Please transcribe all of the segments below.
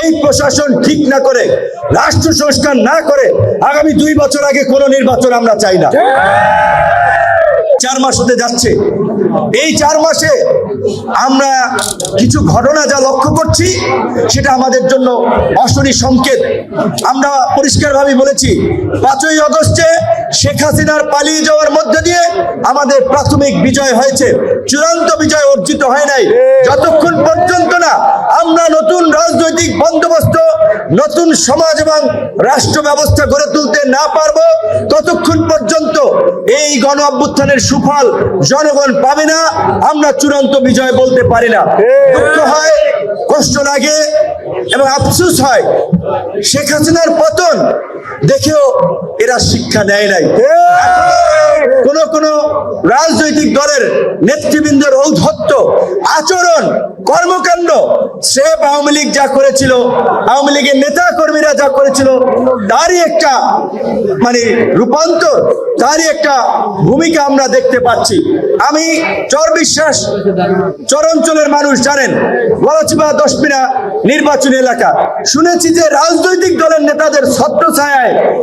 এই প্রশাসন ঠিক না করে, রাষ্ট্র সংস্কার না করে, আগামী দুই বছর আগে কোনো নির্বাচন আমরা চাই না। চার মাস হতে যাচ্ছে। এই চার মাসে আমরা কিছু ঘটনা যা লক্ষ্য করছি, সেটা আমাদের জন্য অশনি সংকেত। আমরা পরিষ্কারভাবে বলেছি, পাঁচই অগস্টে শেখ হাসিনার পালিয়ে যাওয়ার মধ্যে দিয়ে আমাদের প্রাথমিক বিজয় হয়েছে। চূড়ান্ত বিজয় অর্জিত হয় নাই। যতক্ষণ পর্যন্ত না নতুন রাজনৈতিক বন্দোবস্ত নতুন সমাজ এবং রাষ্ট্র ব্যবস্থা গড়ে তুলতে না পারব ততক্ষণ পর্যন্ত এই গণ অভ্যুত্থানের সুফল জনগণ পাবে না আমরা চূড়ান্ত বিজয় বলতে পারি না। দুঃখ হয় কষ্ট লাগে এবং আফসুস হয়। শেখ হাসিনার পতন দেখেও এরা শিক্ষা নেয় নাই। কোন কোন রাজনৈতিক দলের নেতৃবৃন্দের ঔদ্ধত্য আচরণ কর্মকাণ্ড সে আওয়ামী লীগ যা করেছিল আওয়ামী লীগের নেতা কর্মীরা যা করেছিল তারই একটা মানে রূপান্তর তারই একটা ভূমিকা আমরা দেখতে পাচ্ছি। আমি চর বিশ্বাস চরঞ্চলের মানুষ জানেন গলাচিপা দশমিনা নির্বাচনী এলাকা। শুনেছি যে রাজনৈতিক দলের নেতাদের ছত্র ছায়ায়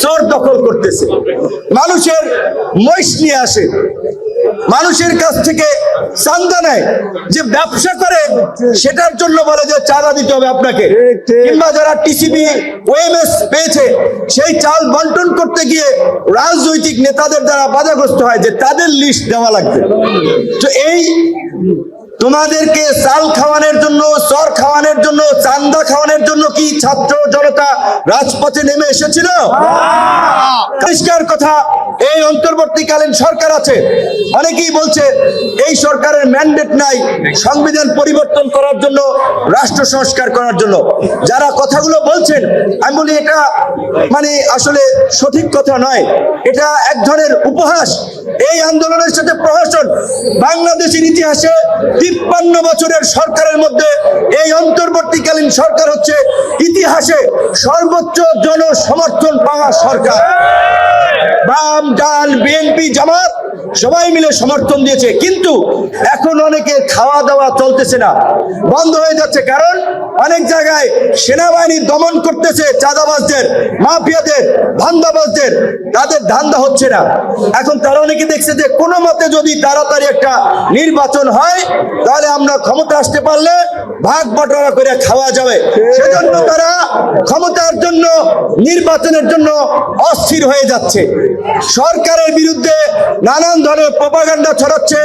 চোর দখল করতেছে। মানুষের মহিষ নিয়ে আসে। মানুষের কাছ থেকে চান্দা নেয়। যে ব্যবসা করে সেটার জন্য বলে যে চাঁদা দিতে হবে আপনাকে। কিংবা যারা টিসিবি ওএমএস পেয়েছে সেই চাল বন্টন করতে গিয়ে রাজনৈতিক নেতাদের দ্বারা বাধাগ্রস্ত হয় যে তাদের লিস্ট দেওয়া লাগবে। তো এই তোমাদেরকে চাল খাওয়ানোর জন্য চর খাওয়ানোর জন্য চান্দা খাওয়ানোর জন্য কি ছাত্র জনতা রাজপথে নেমে এসেছিল? পরিষ্কার কথা এই অন্তর্বর্তীকালীন সরকার আছে। অনেকেই বলছে? এই সরকারের ম্যান্ডেট নাই সংবিধান পরিবর্তন করার জন্য, রাষ্ট্র সংস্কার করার জন্য। যারা কথাগুলো বলছেন, আমি বলি এটা মানে আসলে সঠিক কথা নয়। এটা এক ধরনের উপহাস। এই আন্দোলনের সাথে প্রহসন। বাংলাদেশের ইতিহাসে তিপ্পান্ন বছরের সরকারের মধ্যে এই অন্তর্বর্তীকালীন সরকার হচ্ছে ইতিহাসে সর্বোচ্চ জনসমর্থন পাওয়া সরকার। বাম, ডান বিএনপি জামাত, সবাই মিলে সমর্থন দিয়েছে। কিন্তু এখন অনেকে খাওয়া দাওয়া চলতেছে না। বন্ধ হয়ে যাচ্ছে কারণ অনেক জায়গায় সেনাবাহিনী দমন করতেছে চাঁদাবাজদের, মাফিয়াদের, ধান্দাবাজদের। তাদের ধান্দা হচ্ছে না। এখন তারা অনেকে দেখছে যে কোনো মতে যদি তাড়াতাড়ি একটা নির্বাচন হয়, তাহলে আমরা ক্ষমতা আসতে পারলে ভাগ বটরা করে খাওয়া যাবে। সেজন্য তারা ক্ষমতার জন্য, নির্বাচনের জন্য অস্থির হয়ে যাচ্ছে। সরকারের বিরুদ্ধে নানান ধরনের প্রপাগান্ডা ছড়াচ্ছে,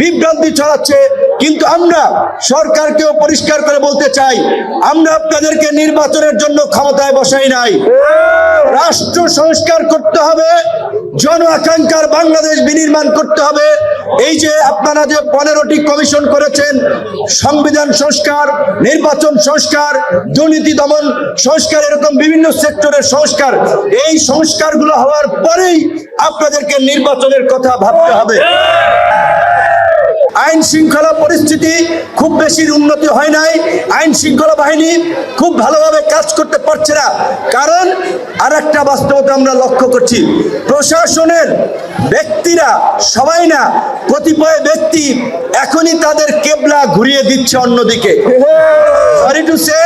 বিভ্রান্তি ছড়াচ্ছে। কিন্তু আমরা সরকারকেও পরিষ্কার করে বলতে চাই, আমরা আপনাদেরকে নির্বাচনের জন্য ক্ষমতায় বসাই নাই। রাষ্ট্র সংস্কার করতে হবে জন আকাঙ্ক্ষার বাংলাদেশ বিনির্মাণ করতে হবে। এই যে আপনারা যে পনেরোটি কমিশন করেছেন, সংবিধান সংস্কার, নির্বাচন সংস্কার, দুর্নীতি দমন সংস্কার, এরকম বিভিন্ন সেক্টরের সংস্কার, এই সংস্কারগুলো হওয়ার পরেই আপনাদেরকে নির্বাচনের কথা ভাবতে হবে। আইন শৃঙ্খলা পরিস্থিতি খুব বেশি উন্নতি হয় নাই। আইন শৃঙ্খলা বাহিনী খুব ভালোভাবে কাজ করতে পারছে না। কারণ আর একটা বাস্তবতা আমরা লক্ষ্য করছি। প্রশাসনের ব্যক্তিরা সবাই না কতিপয় ব্যক্তি এখনই তাদের কেবলা ঘুরিয়ে দিচ্ছে অন্যদিকে। সরি টু সে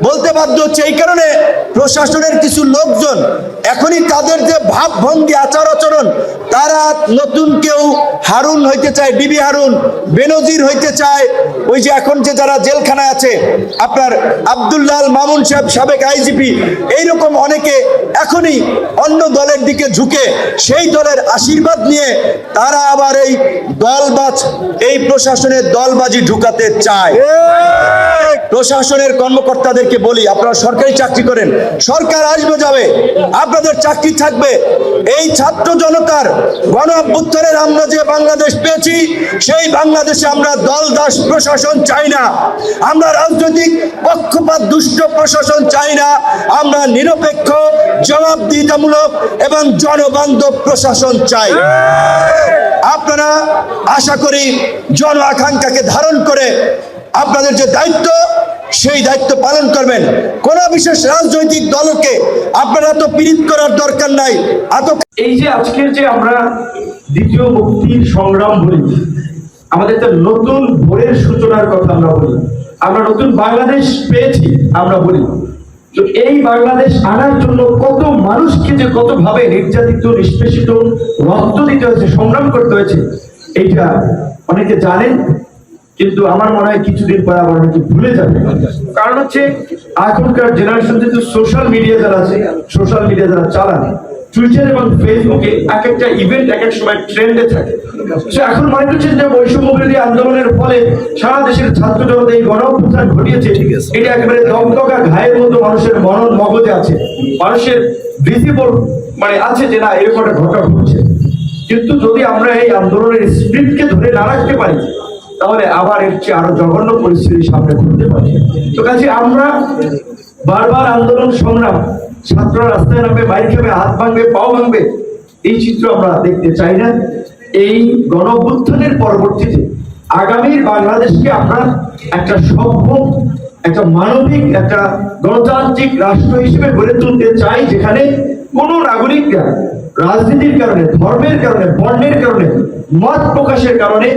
বলতে বাধ্য হচ্ছে এই কারণে প্রশাসনের কিছু লোকজন এখনই তাদের যে ভাবভঙ্গি আচার আচরণ তারা নতুন কেউ হারুন হইতে চায় বিবি হারুন বেনজির হইতে চায় ওই যে এখন যে যারা জেলখানায় আছে আপনার আব্দুল্লাহ মামুন সাহেব সাবেক আইজিপি এইরকম অনেকে এখনই অন্য দলের দিকে ঝুঁকে সেই দলের আশীর্বাদ নিয়ে তারা আবার এই দলবাজ এই প্রশাসনের দলবাজি ঢুকাতে চায়। প্রশাসনের কর্মকর্তাদেরকে বলি, আপনারা সরকারি চাকরি করেন, সরকার আসবে যাবে, আপনাদের চাকরি থাকবে। এই ছাত্র জনতার গণ অভ্যুত্থানের আমরা যে বাংলাদেশ পেয়েছি, সেই বাংলাদেশে আমরা দল, দাস, প্রশাসন চাই না। আমরা রাজনৈতিক পক্ষপাত, দুষ্ট প্রশাসন চাই না। আমরা নিরপেক্ষ, জবাবদিহিতামূলক এবং জনবান্ধব প্রশাসন চাই। আপনারা আশা করি, জন আকাঙ্ক্ষাকে ধারণ করে আপনাদের যে দায়িত্ব সেই দায়িত্ব পালন করবেন। কোন বিশেষ রাজনৈতিক দলকে আপনারা তো পীড়িত করার দরকার নাই। এত এই যে আজকের যে আমরা দ্বিতীয় মুক্তির সংগ্রাম বলি, আমাদের তো নতুন ভোরের সূচনার কথা আমরা বলি, আমরা নতুন বাংলাদেশ পেয়েছি আমরা বলি। তো এই বাংলাদেশ আনার জন্য কত মানুষকে যে কত ভাবে নির্যাতিত, নিষ্পেষিত, রক্ত দিতে হয়েছে, সংগ্রাম করতে হয়েছে, এইটা অনেকে জানেন। কিন্তু আমার মনে হয় কিছুদিন পরে আবার অনেকে ভুলে যাবে। কারণ হচ্ছে এখনকার জেনারেশন যেহেতু সোশ্যাল মিডিয়া যারা আছে সোশ্যাল মিডিয়া যারা চালান। টুইটার এবং ফেসবুকে এক একটা ইভেন্ট এক এক সময় ট্রেন্ডে থাকে। সে এখন মনে করছেন যে বৈষম্য বিরোধী আন্দোলনের ফলে সারা দেশের ছাত্র জনতা এই গণ অভ্যুত্থান ঘটিয়েছে। এটা একেবারে দমদকা ঘায়ের মতো মানুষের মনন মগজে আছে। মানুষের ভিজিবল মানে আছে যে না এরকম একটা ঘটনা ঘটছে। কিন্তু যদি আমরা এই আন্দোলনের স্পিরিটকে ধরে না রাখতে পারি তাহলে আবার এর চেয়ে আরও জঘন্য পরিস্থিতির সামনে ঘুরতে পারি। তো কাজে আমরা বারবার আন্দোলন, সংগ্রাম ছাত্ররা রাস্তায় নামবে বাইক খাবে হাত ভাঙবে, পাও ভাঙবে, এই চিত্র আমরা দেখতে চাই না। এই গণ পরবর্তীতে আগামীর বাংলাদেশকে আমরা একটা সভ্য, একটা মানবিক, একটা গণতান্ত্রিক রাষ্ট্র হিসেবে গড়ে তুলতে চাই, যেখানে কোনো নাগরিকরা রাজনীতির কারণে, ধর্মের কারণে, বর্ণের কারণে, মত প্রকাশের কারণে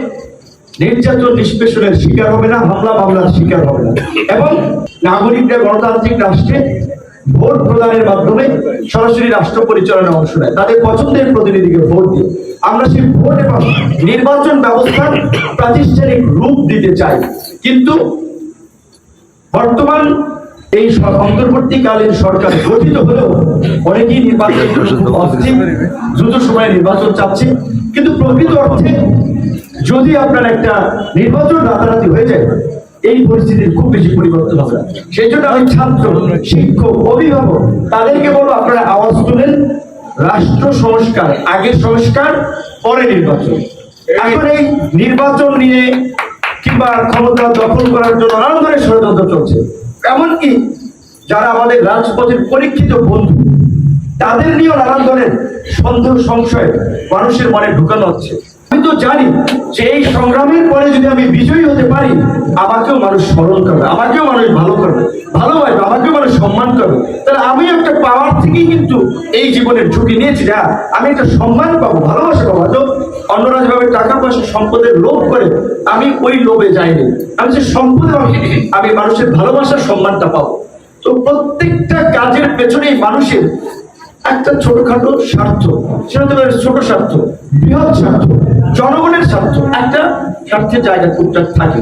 নির্যাতন নিষ্পেষণের শিকার হবে না, হামলা মামলার শিকার হবে না। এবং নাগরিকরা গণতান্ত্রিক রাষ্ট্রে ভোট প্রদানের মাধ্যমে সরাসরি রাষ্ট্র পরিচালনায় অংশ নেয়। তাদের পছন্দের প্রতিনিধিকে ভোট দিয়ে। আমরা সেই ভোট এবং নির্বাচন ব্যবস্থার প্রাতিষ্ঠানিক রূপ দিতে চাই। কিন্তু বর্তমান এই অন্তর্বর্তীকালীন সরকার গঠিত হলেও অনেকেই নির্বাচন দ্রুত সময়ে নির্বাচন চাচ্ছে। কিন্তু প্রকৃত অর্থে যদি আপনার একটা নির্বাচন রাতারাতি হয়ে যায়, এই পরিস্থিতির খুব বেশি পরিবর্তন হবে। সেই জন্য আমি ছাত্র, শিক্ষক, অভিভাবক, তাদেরকে বলব, আপনারা আওয়াজ তুলেন। রাষ্ট্র সংস্কার আগে সংস্কার, পরে নির্বাচন। এখন এই নির্বাচন নিয়ে কিংবা ক্ষমতা দখল করার জন্য নানান ধরনের ষড়যন্ত্র চলছে। এমনকি যারা আমাদের রাজপথের পরীক্ষিত বন্ধু, তাদের নিয়েও নানান ধরনের সন্দেহ, সংশয় মানুষের মনে ঢুকানো হচ্ছে। আমি তো জানি যে এই সংগ্রামের পরে যদি আমি বিজয়ী হতে পারি, আমাকেও মানুষ স্মরণ করবে, আমাকেও মানুষ ভালো করবে, ভালোবাসবে, আমাকেও মানুষ সম্মান করবে। তাহলে আমি একটা পাওয়ার থেকেই কিন্তু এই জীবনের ঝুঁকি নিয়েছি। যা, আমি একটা সম্মান পাবো, ভালোবাসা পাবো। হয়তো অন্যরা যেভাবে টাকা পয়সা, সম্পদের লোভ করে, আমি ওই লোভে যাইনি। আমি যে সম্পদে আমি মানুষের ভালোবাসার সম্মানটা পাবো। তো প্রত্যেকটা কাজের পেছনেই মানুষের একটা ছোটখাটো স্বার্থ, সেটা ছোট স্বার্থ, বৃহৎ স্বার্থ, জনগণের স্বার্থ, একটা স্বার্থের জায়গা টুকটাক থাকে?